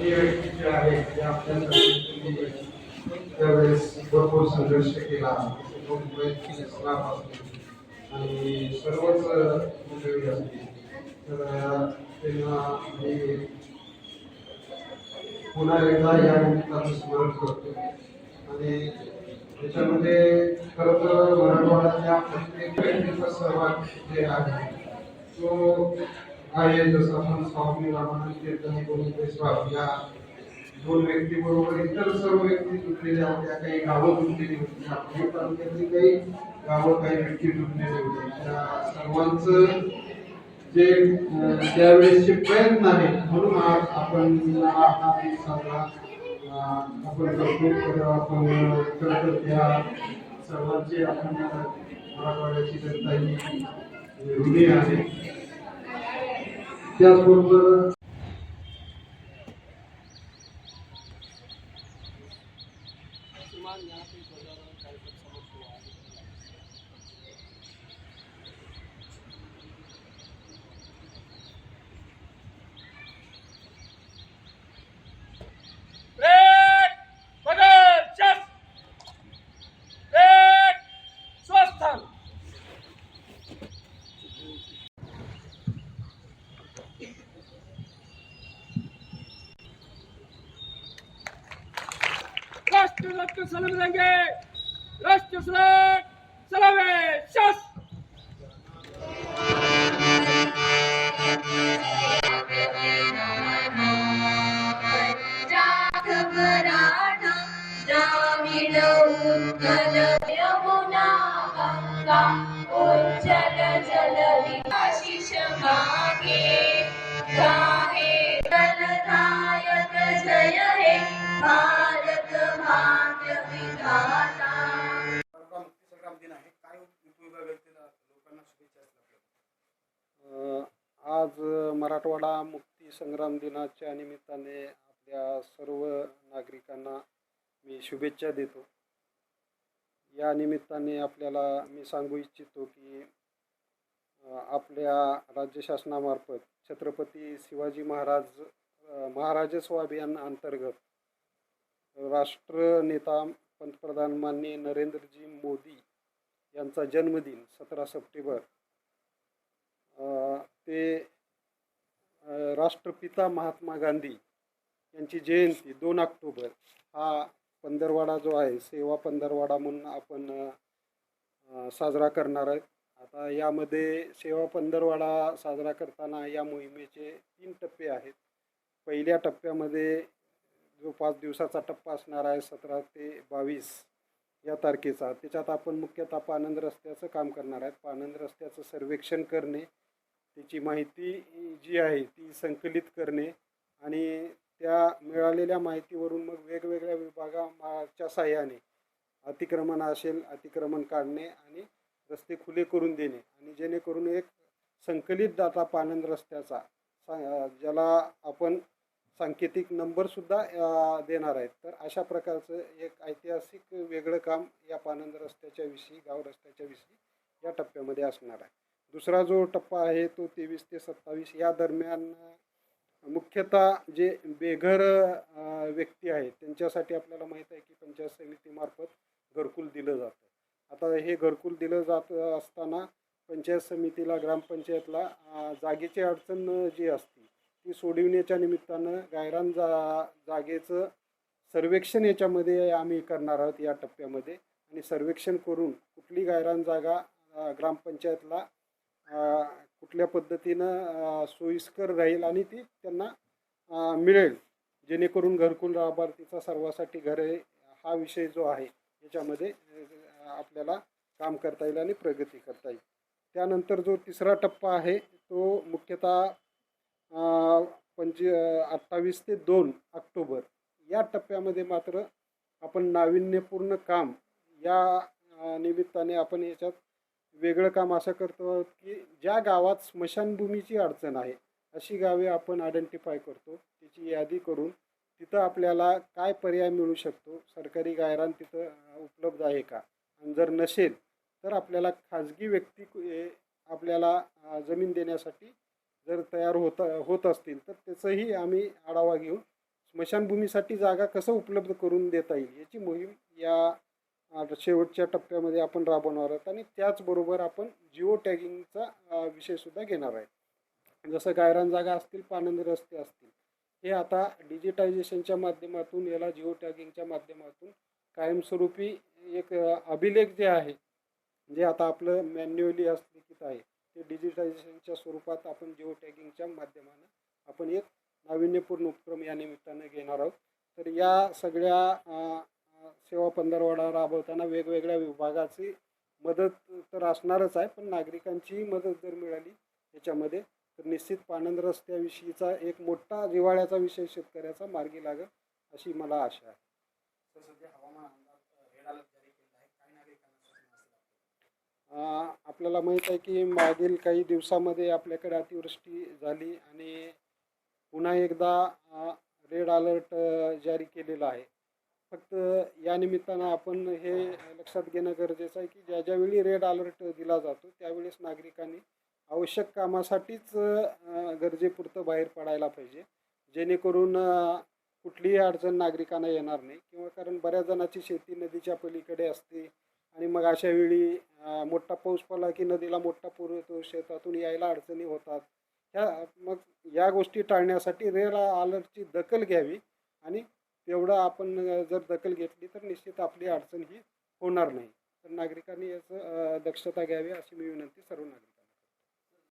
आहे ते आपल्यासाठी त्यावेळेस भरपूर संघर्ष केला मुंबईत इस्लामाबाद आणि सर्वच मंडळी असतील तर त्यांना मी पुन्हा एकदा या निमित्ताचं स्मरण करतो आणि त्याच्यामध्ये खरं तर मराठवाड्यातल्या प्रत्येक व्यक्तीचा सहभाग जे आहे. तो आहे जसं आपण स्वामी रामानंद कीर्तन गोविंदेश्वर या दोन व्यक्ती बरोबर इतर सर्व व्यक्ती जुटलेल्या होत्या काही गावं जुटलेली होती. आपल्या तालुक्यातली काही गावं काही व्यक्ती जुटलेले होते. त्या सर्वांचं जे त्यावेळेसचे प्रयत्न आहे म्हणून आज आपण हा हा साजरा आपण करतो तर आपण खरं त्या सर्वांचे आपण मराठवाड्याची जनता ही ऋणी आहे. त्याचबरोबर Red, राष्ट्र राष्ट्र सलाम देंगे राष्ट्र सलाम द्राविड उत्कल यमुना गंगा उज्जल जल मागे गाहे जलदायक जय हे भारत आज मराठवाडा मुक्ती संग्राम दिनाच्या निमित्ताने आपल्या सर्व नागरिकांना मी शुभेच्छा देतो. या निमित्ताने आपल्याला मी सांगू इच्छितो की आपल्या राज्य शासनामार्फत छत्रपती शिवाजी महाराज महाराजस्व अभियान अंतर्गत राष्ट्रनेता पंतप्रधान माननीय नरेंद्रजी मोदी यांचा जन्मदिन सतरा सप्टेंबर. ते राष्ट्रपिता महात्मा गांधी यांची जयंती दोन ऑक्टोबर हा पंधरवाडा जो आहे सेवा पंधरवाडा म्हणून आपण साजरा करणार आहे. आता यामध्ये सेवा पंधरवाडा साजरा करताना या मोहिमेचे तीन टप्पे आहेत. पहिल्या टप्प्यामध्ये जो पाच दिवसाचा टप्पा असणार आहे सतरा ते बावीस या तारखेचा. त्याच्यात आपण मुख्यतः पानंद रस्त्याचं काम करणार आहेत. पानंद रस्त्याचं सर्वेक्षण करणे त्याची माहिती जी आहे ती संकलित करणे आणि त्या मिळालेल्या माहितीवरून मग वेगवेगळ्या विभागाच्या साह्याने अतिक्रमण असेल अतिक्रमण काढणे आणि रस्ते खुले करून देणे. आणि जेणेकरून एक संकलित डाटा पानंद रस्त्याचा ज्याला आपण सांकेतिक नंबरसुद्धा देणार आहेत. तर अशा प्रकारचं एक ऐतिहासिक वेगळं काम या पानंद रस्त्याच्या विषयी गाव रस्त्याच्या विषयी या टप्प्यामध्ये असणार आहे. दुसरा जो टप्पा आहे तो तेवीस ते सत्तावीस या दरम्यान मुख्यतः जे बेघर व्यक्ती आहेत त्यांच्यासाठी आपल्याला माहीत आहे की पंचायत समितीमार्फत घरकुल दिलं जातं. आता हे घरकुल दिलं जात असताना पंचायत समितीला ग्रामपंचायतला जागेची अडचण जी असते ती सोडविण्याच्या निमित्तानं गायरान जा जागेचं सर्वेक्षण याच्यामध्ये आम्ही करणार आहोत या टप्प्यामध्ये. आणि सर्वेक्षण करून कुठली गायरान जागा ग्रामपंचायतला कुठल्या पद्धतीनं सोयीस्कर राहील आणि ती त्यांना मिळेल. जेणेकरून घरकुल लाभार्थीचा सर्वासाठी घर हा विषय जो आहे याच्यामध्ये आपल्याला काम करता येईल आणि प्रगती करता येईल. त्यानंतर जो तिसरा टप्पा आहे तो मुख्यतः पंच अठ्ठावीस ते दोन ऑक्टोबर. या टप्प्यामध्ये मात्र आपण नाविन्यपूर्ण काम या निमित्ताने आपण याच्यात वेगळं काम असं करतो की ज्या गावात स्मशानभूमीची अडचण आहे अशी गावे आपण आयडेंटिफाय करतो. तिची यादी करून तिथं आपल्याला काय पर्याय मिळू शकतो? सरकारी गायरान तिथं उपलब्ध आहे का? आणि जर नसेल तर आपल्याला खाजगी व्यक्ती ए, आपल्याला जमीन देण्यासाठी जर तयार होत होत असतील तर त्याचंही आम्ही आढावा घेऊन स्मशानभूमीसाठी जागा कसं उपलब्ध करून देता येईल याची मोहीम या शेवटच्या टप्प्यामध्ये आपण राबवणार आहोत आणि त्याचबरोबर आपण जिओ टॅगिंगचा विषयसुद्धा घेणार आहे. जसं गायरान जागा असतील पानंद रस्ते असतील हे आता डिजिटायझेशनच्या माध्यमातून याला जिओ टॅगिंगच्या माध्यमातून कायमस्वरूपी एक अभिलेख जे आहे जे आता आपलं मॅन्युअली लिखित आहे ते डिजिटायझेशनच्या स्वरूपात आपण जिओ टॅगिंगच्या माध्यमानं आपण एक नाविन्यपूर्ण उपक्रम या निमित्तानं घेणार आहोत. तर या सगळ्या सेवा पंधरवाडा राबवताना वेगवेगळ्या विभागाची मदत तर असणारच आहे पण नागरिकांचीही मदत जर मिळाली याच्यामध्ये तर निश्चित पानंद रस्त्याविषयीचा एक मोठा जिवाळ्याचा विषय शेतकऱ्याचा मार्गी लागेल अशी मला आशा आहे तर सध्या हवामान अंदाज रेड अलर्ट जारी केलेला आहे काय नागरिकांना सूचना असेल अ, आपल्याला माहीत आहे की मागील काही दिवसामध्ये आपल्याकडे अतिवृष्टी झाली आणि पुन्हा एकदा रेड अलर्ट जारी केलेला आहे. फक्त या निमित्तानं आपण हे लक्षात घेणं गरजेचं आहे की ज्या ज्यावेळी रेड अलर्ट दिला जातो त्यावेळेस नागरिकांनी आवश्यक कामासाठीच गरजेपुरतं बाहेर पडायला पाहिजे. जेणेकरून कुठलीही अडचण नागरिकांना येणार नाही किंवा कारण बऱ्याच जणाची शेती नदीच्या पलीकडे असते आणि मग अशा वेळी मोठा पाऊस पडला की नदीला मोठा पूर येतो शेतातून यायला अडचणी होतात. ह्या मग या गोष्टी टाळण्यासाठी रेड अलर्टची दखल घ्यावी आणि तेवढं आपण जर दखल घेतली तर निश्चित आपली अडचण ही होणार नाही. तर नागरिकांनी याचं दक्षता घ्यावी अशी मी विनंती सर्व नागरिक